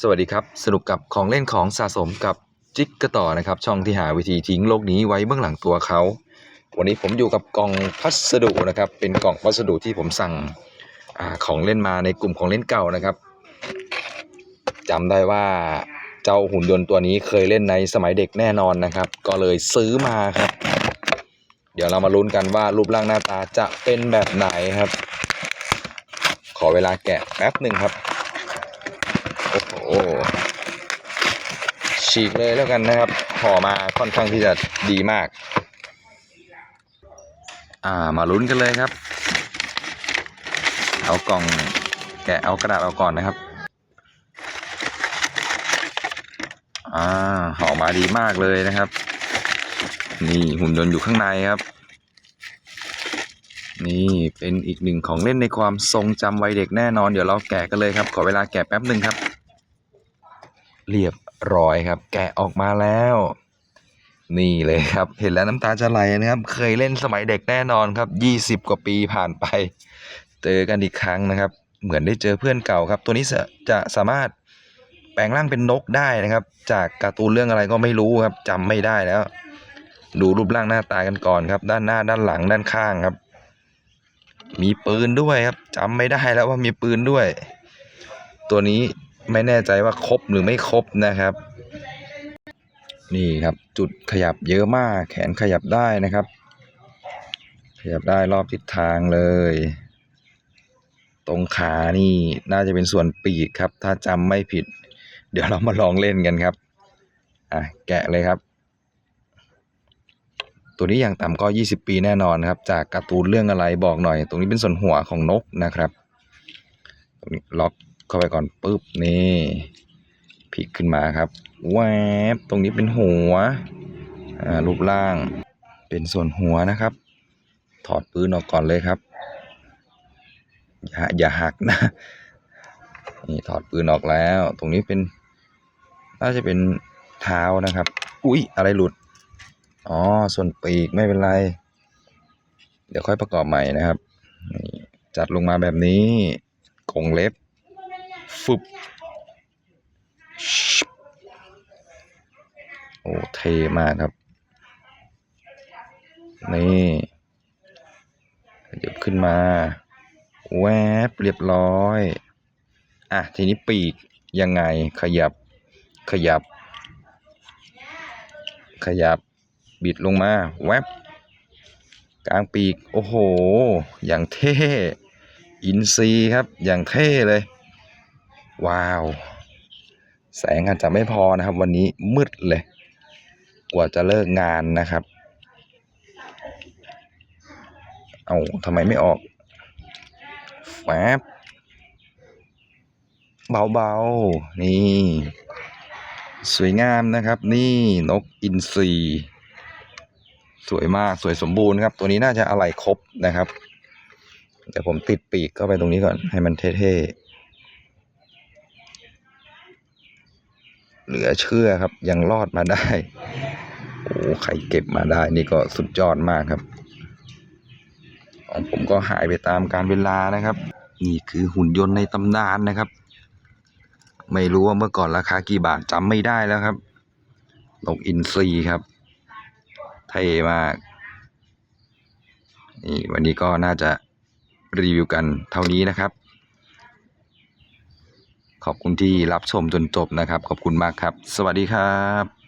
สวัสดีครับสนุกกับของเล่นของสะสมกับจิ๊กกะต่อนะครับ ช่องที่หาวิธีทิ้งโลกนี้ไว้เบื้องหลังตัวเขา วันนี้ผมอยู่กับกล่องพัสดุนะครับ เป็นกล่องพัสดุที่ผมสั่งอของเล่นมาในกลุ่มของเล่นเก่านะครับจำได้ว่าเจ้าหุ่นยนต์ตัวนี้เคยเล่นในสมัยเด็กแน่นอนนะครับ ก็เลยซื้อมาครับ เดี๋ยวเรามาลุ้นกันว่ารูปร่างหน้าตาจะเป็นแบบไหนครับ ขอเวลาแกะแป๊บหนึ่งครับ โอ้โห ฉีกเลยแล้วกันนะครับห่อมาค่อนข้างที่จะดีมาก อ่ามาลุ้นกันเลยครับ เอากล่องแกะเอากระดาษเอาก่อนนะครับ อ่าห่อมาดีมากเลยนะครับ นี่หุ่นยนต์อยู่ข้างในครับ นี่เป็นอีกหนึ่งของเล่นในความทรงจำวัยเด็กแน่นอน เดี๋ยวเราแกะกันเลยครับ ขอเวลาแกะแป๊บหนึ่งครับ เรียบร้อยครับ แกะออกมาแล้ว นี่เลยครับ เห็นแล้วน้ำตาจะไหลนะครับ เคยเล่นสมัยเด็กแน่นอนครับยี่สิบกว่าปีผ่านไปเจอกันอีกครั้งนะครับ เหมือนได้เจอเพื่อนเก่าครับ ตัวนี้จะจะสามารถแปลงร่างเป็นนกได้นะครับ จากการ์ตูนเรื่องอะไรก็ไม่รู้ครับจำไม่ได้แล้ว ดูรูปร่างหน้าตากันก่อนครับ ด้านหน้าด้านหลังด้านข้างครับมีปืนด้วยครับจำไม่ได้แล้วว่ามีปืนด้วย ตัวนี้ ไม่แน่ใจว่าครบหรือไม่ครบนะครับ นี่ครับจุดขยับเยอะมาก แขนขยับได้นะครับ ขยับได้รอบทิศทางเลย ตรงขานี่น่าจะเป็นส่วนปีกครับ ถ้าจำไม่ผิด เดี๋ยวเรามาลองเล่นกันครับอะแกะเลยครับ ตัวนี้อย่างต่ำก็ 20 ปีแน่นอนครับ จากการ์ตูนเรื่องอะไรบอกหน่อย ตรงนี้เป็นส่วนหัวของนกนะครับ ตรงนี้ล็อก เข้าไปก่อนปุ๊บนี่พลิกขึ้นมาครับแวบตรงนี้เป็นหัวรูปร่างเป็นส่วนหัวนะครับ ถอดปืนออกก่อนเลยครับ อย่าอย่าหักนะนี่ถอดปืนออกแล้ว ตรงนี้เป็นน่าจะเป็นเท้านะครับ อุ๊ย อะไรหลุด อ๋อ ส่วนปีกไม่เป็นไร เดี๋ยวค่อยประกอบใหม่นะครับ จัดลงมาแบบนี้กงเล็บ ฟึบโอ้เทมากครับ นี่ขยับขึ้นมา แวบเรียบร้อย อะ ทีนี้ปีกยังไงขยับขยับ ขยับบิดลงมา แวบกลางปีก โอ้โห อย่างเท่ อินซีครับ อย่างเท่เลย ว้าว แสงอาจจะไม่พอนะครับ วันนี้มืดเลย กว่าจะเลิกงานนะครับ เอาทำไมไม่ออกแฟบเบาๆ นี่ สวยงามนะครับ นี่นกอินทรีสวยมากสวยสมบูรณ์ครับ ตัวนี้น่าจะอะไรครบนะครับ เดี๋ยวผมติดปีกเข้าไปตรงนี้ก่อนให้มันเท่ๆ เหลือเชื่อครับ ยังรอดมาได้ โอ้ใครเก็บมาได้นี่ก็สุดยอดมากครับ ของผมก็หายไปตามการเวลานะครับ นี่คือหุ่นยนต์ในตำนานนะครับ ไม่รู้ว่าเมื่อก่อนราคากี่บาทจำไม่ได้แล้วครับนกอินทรีครับ เท่มาก นี่วันนี้ก็น่าจะรีวิวกันเท่านี้นะครับ ขอบคุณที่รับชมจนจบนะครับ ขอบคุณมากครับ สวัสดีครับ